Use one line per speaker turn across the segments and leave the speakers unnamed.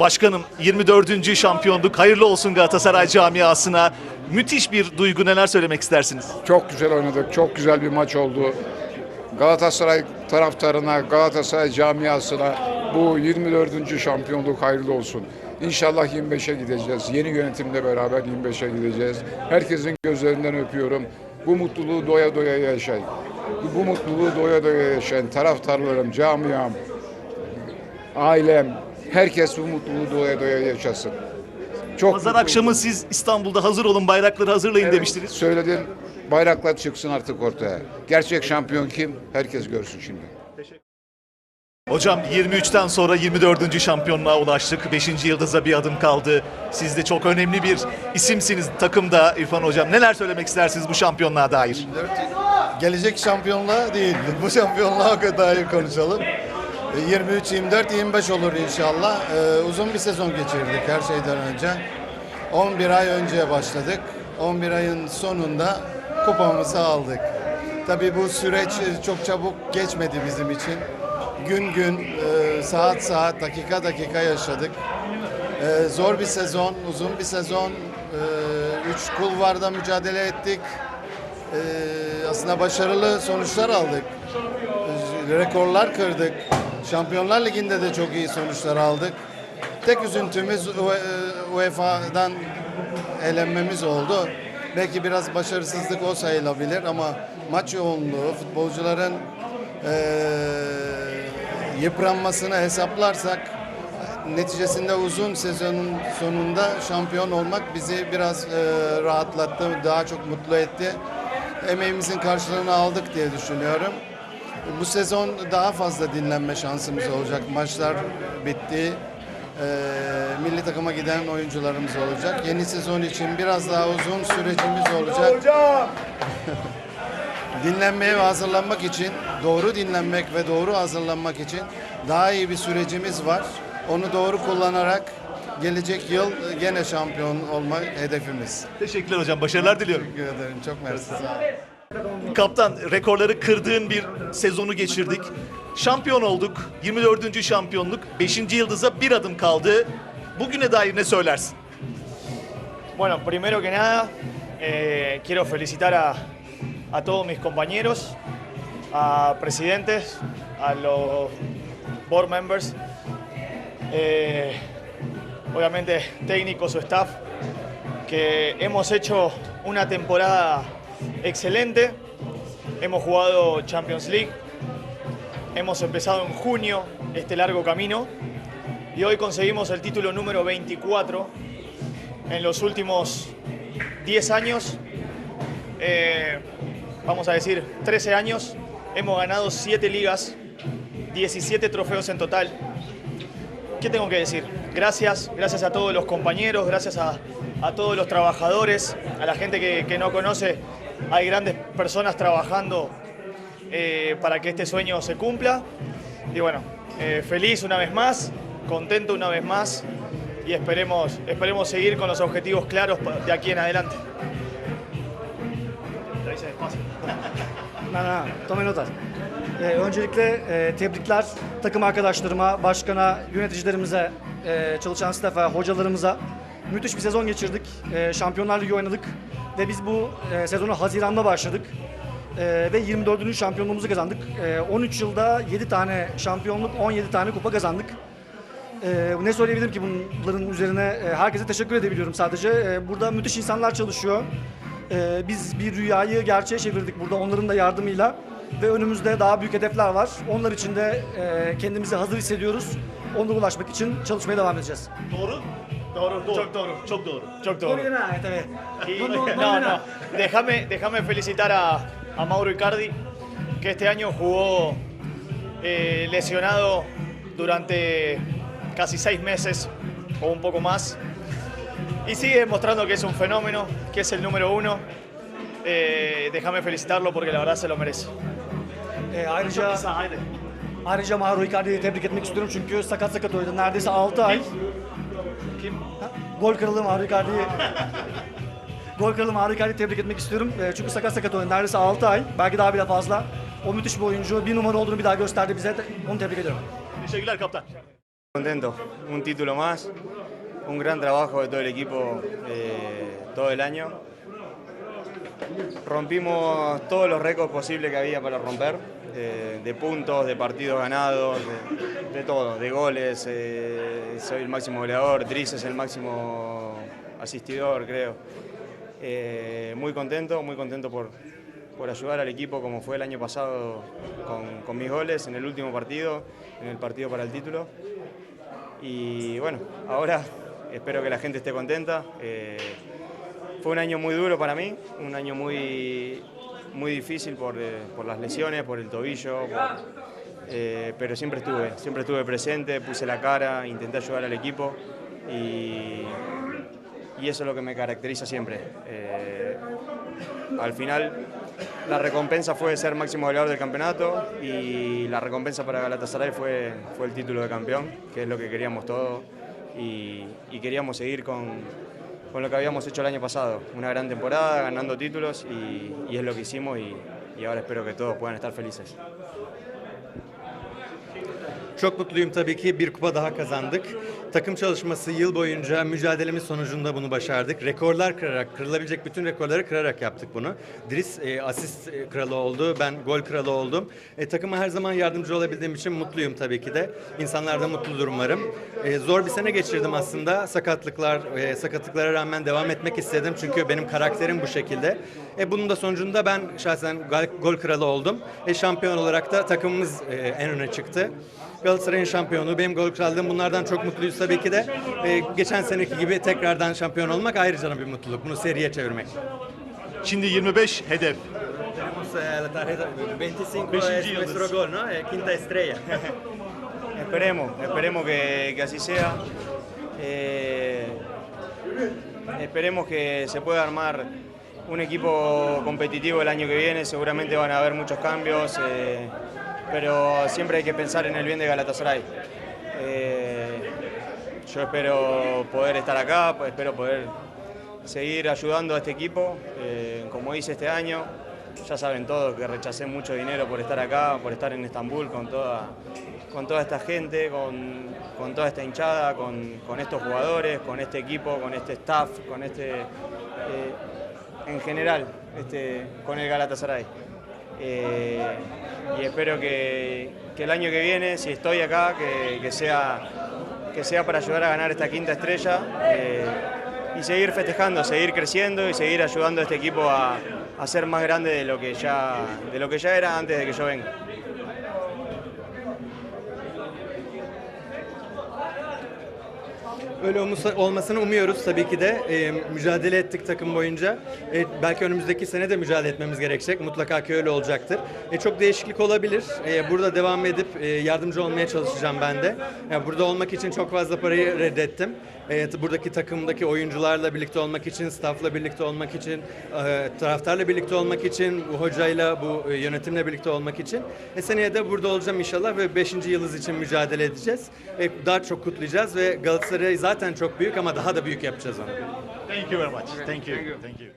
Başkanım 24. şampiyonluk hayırlı olsun Galatasaray camiasına. Müthiş bir duygu neler söylemek istersiniz?
Çok güzel oynadık. Çok güzel bir maç oldu. Galatasaray taraftarına, Galatasaray camiasına bu 24. şampiyonluk hayırlı olsun. İnşallah 25'e gideceğiz. Yeni yönetimle beraber 25'e gideceğiz. Herkesin gözlerinden öpüyorum. Bu mutluluğu doya doya yaşayın. Bu mutluluğu doya doya yaşayın. Taraftarlarım, camiam, ailem, herkes bu mutluluğu doya doya yaşasın. Çok
Pazar
mutluyum.
akşamı siz İstanbul'da hazır olun bayrakları hazırlayın demiştiniz.
Söyledim. Bayraklar çıksın artık ortaya. Gerçek şampiyon kim? Herkes görsün şimdi.
Hocam 23'ten sonra 24. şampiyonluğa ulaştık. 5. yıldıza bir adım kaldı. Siz de çok önemli bir isimsiniz takımda İrfan Hocam. Neler söylemek istersiniz bu şampiyonluğa dair?
Gelecek şampiyonluğa değil, bu şampiyonluğa dair konuşalım. E, 23, 24, 25 olur inşallah. Ee, uzun bir sezon geçirdik her şeyden önce. 11 ay önce başladık. 11 ayın sonunda kupamızı aldık. Tabii bu süreç e, çok çabuk geçmedi bizim için. Gün gün, e, saat saat, dakika dakika yaşadık. Ee, zor bir sezon, uzun bir sezon. Ee, üç kulvarda mücadele ettik. Aslında başarılı sonuçlar aldık. Rekorlar kırdık. Şampiyonlar Ligi'nde de çok iyi sonuçlar aldık. Tek üzüntümüz UE- UEFA'dan elenmemiz oldu. Belki biraz başarısızlık o sayılabilir ama maç yoğunluğu, futbolcuların eee yıpranmasını hesaplarsak neticesinde uzun sezonun sonunda şampiyon olmak bizi biraz eee, rahatlattı, daha çok mutlu etti. Emeğimizin karşılığını aldık diye düşünüyorum. Bu sezon daha fazla dinlenme şansımız olacak. Maçlar bitti. Eee, milli takıma giden oyuncularımız olacak. Yeni sezon için biraz daha uzun sürecimiz olacak. Dinlenmeye ve hazırlanmak için, doğru dinlenmek ve doğru hazırlanmak için daha iyi bir sürecimiz var. Onu doğru kullanarak gelecek yıl gene şampiyon olma hedefimiz.
Teşekkürler hocam. Başarılar diliyorum.
Teşekkür ederim. Çok mersi. Sağ olun.
Kaptan rekorları kırdığın bir sezonu geçirdik. Şampiyon olduk. 24. şampiyonluk. 5. yıldıza bir adım kaldı. Bugüne dair ne söylersin?
Bueno, primero que nada, eh, quiero felicitar a, a todos mis compañeros, a presidentes, a los board members, eh, obviamente técnicos o staff, que hemos hecho una temporada excelente. Hemos jugado Champions League, hemos empezado en junio este largo camino y hoy conseguimos el título número 24 en los últimos 10 años, eh, vamos a decir 13 años, hemos ganado 7 ligas, 17 trofeos en total. ¿Qué tengo que decir? Gracias, gracias a todos los compañeros, gracias a, todos los trabajadores, a la gente que no conoce. Hay grandes personas trabajando eh, para que este sueño se cumpla. Y bueno, eh, feliz una vez más, contento una vez más y esperemos, esperemos seguir con los objetivos claros de aquí en adelante. Lo hice despacio.
Ha, ha, tome notas. Ee, öncelikle e, tebrikler takım arkadaşlarıma, başkana, yöneticilerimize, e, çalışan stafa, hocalarımıza. Müthiş bir sezon geçirdik. E, Şampiyonlar Ligi oynadık ve biz bu e, sezonu Haziran'da başladık. E, ve 24. şampiyonluğumuzu kazandık. E, 13 yılda 7 tane şampiyonluk, 17 tane kupa kazandık. Ee, ne söyleyebilirim ki bunların üzerine e, herkese teşekkür edebiliyorum sadece. Ee, burada müthiş insanlar çalışıyor. Ee, biz bir rüyayı gerçeğe çevirdik burada onların da yardımıyla. Ve önümüzde daha büyük hedefler var. Onlar için de e, kendimizi hazır hissediyoruz. Onlara ulaşmak için çalışmaya devam edeceğiz.
Doğru?
Doğru, çok doğru.
Çok doğru.
Çok doğru. Y- no, no, Déjame, déjame felicitar a, a Mauro Icardi, que este año jugó eh, lesionado durante casi seis meses o un poco más. Y sigue demostrando que es un fenómeno, que es el número uno. Eh, déjame felicitarlo porque la verdad se lo merece.
Ee, ayrıca ayrıca Mauro Icardi'yi tebrik etmek istiyorum çünkü sakat sakat oynadı. Neredeyse 6 ay.
Kim?
Ha, Gol kralı Mauro Icardi'yi Gol kralı Mauro Icardi'yi tebrik etmek istiyorum. Ee, çünkü sakat sakat oynadı. Neredeyse 6 ay. Belki daha bile fazla. O müthiş bir oyuncu. Bir numara olduğunu bir daha gösterdi bize. Onu tebrik ediyorum.
Teşekkürler kaptan.
Contento, un título más, un gran trabajo de todo el equipo eh, todo el año. Rompimos todos los récords posibles que había para romper, eh, de puntos, de partidos ganados, de, todo, de goles. eh, soy el máximo goleador, Driss es el máximo asistidor, creo. Eh, muy contento, muy contento por, por ayudar al equipo como fue el año pasado con, con mis goles en el último partido, en el partido para el título. Y bueno, ahora espero que la gente esté contenta. Fue un año muy duro para mí, un año muy, muy difícil por, eh, por las lesiones, por el tobillo, eh, pero siempre estuve, siempre estuve presente, puse la cara, intenté ayudar al equipo y, y eso es lo que me caracteriza siempre. Eh, al final la recompensa fue ser máximo goleador del campeonato y la recompensa para Galatasaray fue, fue el título de campeón, que es lo que queríamos todos y queríamos seguir con, con lo que habíamos hecho el año pasado. Una gran temporada, ganando títulos y, es lo que hicimos y ahora espero que todos puedan estar felices.
Çok mutluyum tabii ki bir kupa daha kazandık. Takım çalışması yıl boyunca mücadelemiz sonucunda bunu başardık. Rekorlar kırarak, kırılabilecek bütün rekorları kırarak yaptık bunu. Dris e, asist e, kralı oldu, ben gol kralı oldum. E, takıma her zaman yardımcı olabildiğim için mutluyum tabii ki de. İnsanlar da mutludur umarım. E, zor bir sene geçirdim aslında. Sakatlıklar, e, sakatlıklara rağmen devam etmek istedim. Çünkü benim karakterim bu şekilde. E, bunun da sonucunda ben şahsen gol kralı oldum. E, şampiyon olarak da takımımız e, en öne çıktı. Galatasaray'ın şampiyonu, benim gol krallığım bunlardan çok mutluyuz tabii ki de. Ee, geçen seneki gibi tekrardan şampiyon olmak ayrıca bir mutluluk. Bunu seriye çevirmek.
Şimdi 25 hedef.
Beşinci
yıldız.
nuestro gol, no? Eh, Quinta estrella.
Esperemos, esperemos que, que así sea. Eh, esperemos que se pueda armar un equipo competitivo el año que viene. Seguramente van a haber muchos cambios, eh, pero siempre hay que pensar en el bien de Galatasaray. Eh, yo espero poder estar acá, pues espero poder seguir ayudando a este equipo, eh, como hice este año. Ya saben todos que rechacé mucho dinero por estar acá, por estar en Estambul con toda, con toda esta gente, con, con toda esta hinchada, con, con estos jugadores, con este equipo, con este staff, con este, eh, en general, este, con el Galatasaray. Eh, y espero que, el año que viene, si estoy acá, que, que sea, que sea para ayudar a ganar esta quinta estrella eh, y seguir festejando, seguir creciendo y seguir ayudando a este equipo a, a ser más grande de lo que ya, de lo que ya era antes de que yo venga.
Öyle olması- olmasını umuyoruz tabii ki de. Ee, mücadele ettik takım boyunca. Ee, belki önümüzdeki sene de mücadele etmemiz gerekecek. Mutlaka ki öyle olacaktır. Ee, çok değişiklik olabilir. Ee, burada devam edip e, yardımcı olmaya çalışacağım ben de. Yani burada olmak için çok fazla parayı reddettim. T- buradaki takımdaki oyuncularla birlikte olmak için, staffla birlikte olmak için, e, taraftarla birlikte olmak için, bu hocayla, bu e, yönetimle birlikte olmak için. E, seneye de burada olacağım inşallah ve 5. yıldız için mücadele edeceğiz. E, daha çok kutlayacağız ve Galatasaray zaten çok büyük ama daha da büyük yapacağız onu.
Thank you very much. Thank you. Thank you.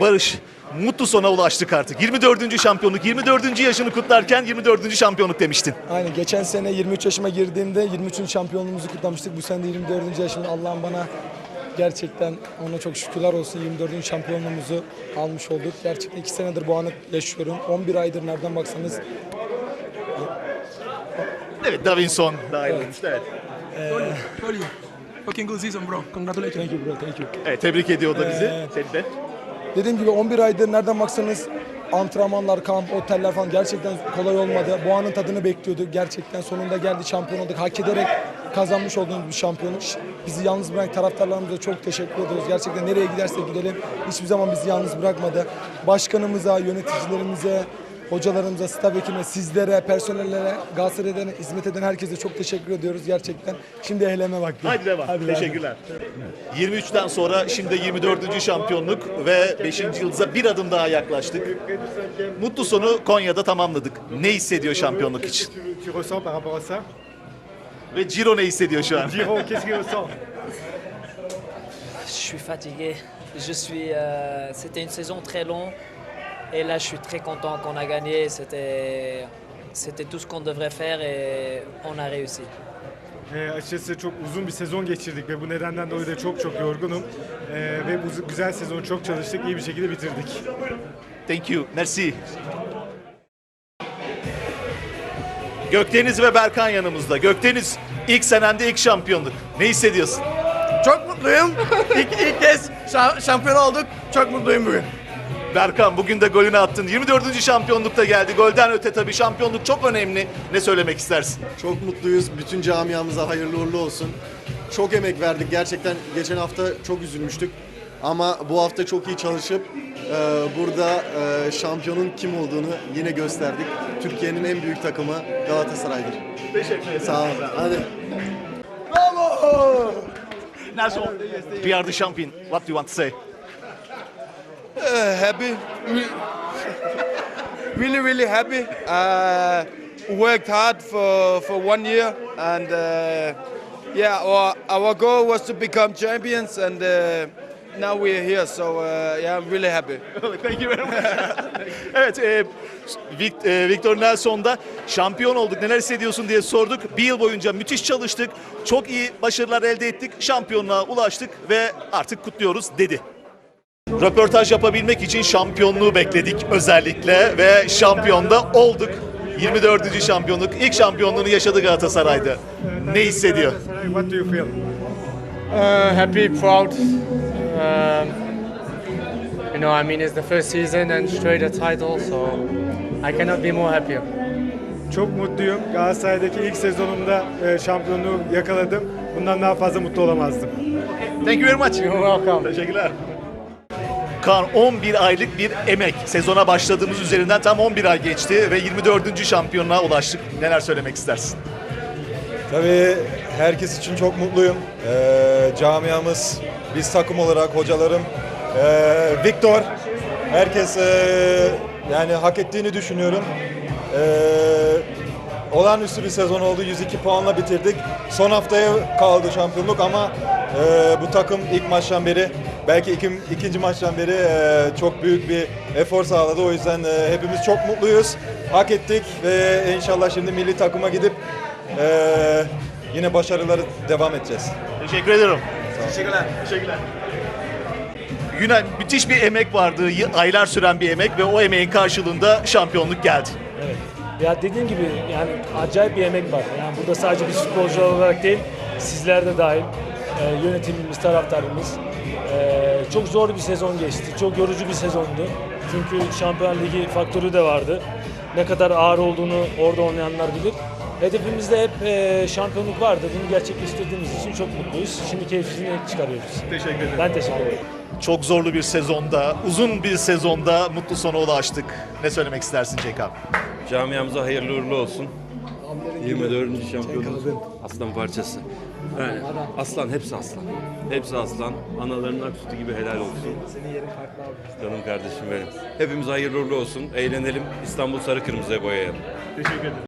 Barış, mutlu sona ulaştık artık. 24. şampiyonluk, 24. yaşını kutlarken 24. şampiyonluk demiştin.
Aynen geçen sene 23 yaşıma girdiğimde 23. şampiyonluğumuzu kutlamıştık. Bu sene de 24. yaşımda Allah'ım bana gerçekten ona çok şükürler olsun 24. şampiyonluğumuzu almış olduk. Gerçekten 2 senedir bu anı yaşıyorum. 11 aydır nereden baksanız
Evet, Davinson dahil olmuştu. Evet.
Tony, fucking good season, bro. Congratulations.
thank you bro thank you.
evet tebrik ediyor da bizi.
Ee,
Seni de.
Dediğim gibi 11 aydır nereden baksanız antrenmanlar, kamp, oteller falan gerçekten kolay olmadı. Bu anın tadını bekliyorduk. Gerçekten sonunda geldi şampiyon olduk. Hak ederek kazanmış olduğumuz bir şampiyonluk. Bizi yalnız bırakan taraftarlarımıza çok teşekkür ediyoruz. Gerçekten nereye gidersek gidelim hiçbir zaman bizi yalnız bırakmadı. Başkanımıza, yöneticilerimize, hocalarımıza, staf ekibine, sizlere, personellere, Galatasaray'dan hizmet eden herkese çok teşekkür ediyoruz gerçekten. Şimdi eyleme vakti.
Hadi devam.
Hadi.
Teşekkürler. 23'ten sonra şimdi 24. şampiyonluk ve 5. yıldıza bir adım daha yaklaştık. Mutlu sonu Konya'da tamamladık. Ne hissediyor şampiyonluk için? Ve Ciro ne hissediyor şu an?
Giro, qu'est-ce qu'il ressent
Je suis fatigué. Je suis. euh, c'était une saison très longue. Et là, je suis très content qu'on a gagné. C'était, c'était tout ce qu'on devrait faire et on a réussi.
Ee, açıkçası çok uzun bir sezon geçirdik ve bu nedenden dolayı da çok çok yorgunum. Ee, ve bu güzel sezonu çok çalıştık, iyi bir şekilde bitirdik.
Thank you. Merci. Gökdeniz ve Berkan yanımızda. Gökdeniz ilk senende ilk şampiyonluk. Ne hissediyorsun?
Çok mutluyum. ilk, ilk kez şa- şampiyon olduk. Çok mutluyum bugün.
Berkan bugün de golünü attın. 24. şampiyonlukta geldi. Golden öte tabii şampiyonluk çok önemli. Ne söylemek istersin?
Çok mutluyuz. Bütün camiamıza hayırlı uğurlu olsun. Çok emek verdik. Gerçekten geçen hafta çok üzülmüştük. Ama bu hafta çok iyi çalışıp e, burada e, şampiyonun kim olduğunu yine gösterdik. Türkiye'nin en büyük takımı Galatasaray'dır.
Teşekkür ederim.
Sağ olun. Hadi.
Nelson, we are the champion. What do you want to say?
Uh, happy. Re- really, really happy. Uh, worked hard for, for one year, and uh, yeah, our, our goal was to become champions, and uh, now we're here. So uh, yeah, I'm really happy.
Thank you very much. evet, e, e, Victor Nelson'da şampiyon olduk. Neler hissediyorsun diye sorduk. Bir yıl boyunca müthiş çalıştık. Çok iyi başarılar elde ettik. Şampiyonluğa ulaştık ve artık kutluyoruz dedi. Röportaj yapabilmek için şampiyonluğu bekledik özellikle ve şampiyonda olduk. 24. şampiyonluk. ilk şampiyonluğunu yaşadı Galatasaray'da. Ne hissediyor?
What do you feel?
Uh, happy, proud. Um, you know, I mean, it's the first season and straight a title, so I cannot be more happier.
Çok mutluyum. Galatasaray'daki ilk sezonumda e, şampiyonluğu yakaladım. Bundan daha fazla mutlu olamazdım.
Thank you very much.
You're welcome.
Teşekkürler. Kaan 11 aylık bir emek. Sezona başladığımız üzerinden tam 11 ay geçti ve 24. şampiyonluğa ulaştık. Neler söylemek istersin?
Tabii herkes için çok mutluyum. Ee, camiamız, biz takım olarak hocalarım, ee, Viktor, herkes ee, yani hak ettiğini düşünüyorum. Ee, olağanüstü bir sezon oldu. 102 puanla bitirdik. Son haftaya kaldı şampiyonluk ama ee, bu takım ilk maçtan beri belki iki, ikinci maçtan beri ee, çok büyük bir efor sağladı. O yüzden ee, hepimiz çok mutluyuz. Hak ettik ve inşallah şimdi milli takıma gidip ee, yine başarıları devam edeceğiz.
Teşekkür ederim. Teşekkürler. Teşekkürler. Yunan müthiş bir emek vardı. Aylar süren bir emek ve o emeğin karşılığında şampiyonluk geldi.
Evet. Ya dediğim gibi yani acayip bir emek var. Yani burada sadece biz futbolcu olarak değil, sizler de dahil, e, yönetimimiz, taraftarımız. Çok zor bir sezon geçti. Çok yorucu bir sezondu. Çünkü Şampiyon Ligi faktörü de vardı. Ne kadar ağır olduğunu orada oynayanlar bilir. Hedefimizde hep e, şampiyonluk vardı. Bunu gerçekleştirdiğimiz için çok mutluyuz. Şimdi keyfini çıkarıyoruz.
Teşekkür ederim.
Ben teşekkür ederim.
Çok zorlu bir sezonda, uzun bir sezonda mutlu sona ulaştık. Ne söylemek istersin Cenk abi?
Camiamıza hayırlı uğurlu olsun. 24. şampiyonumuz aslan parçası. Yani aslan hepsi aslan. Hepsi aslan. Analarının ak gibi helal olsun.
Senin yerin farklı abi.
Canım kardeşim benim. Hepimiz hayırlı uğurlu olsun. Eğlenelim. İstanbul sarı kırmızıya boyayalım.
Teşekkür ederim.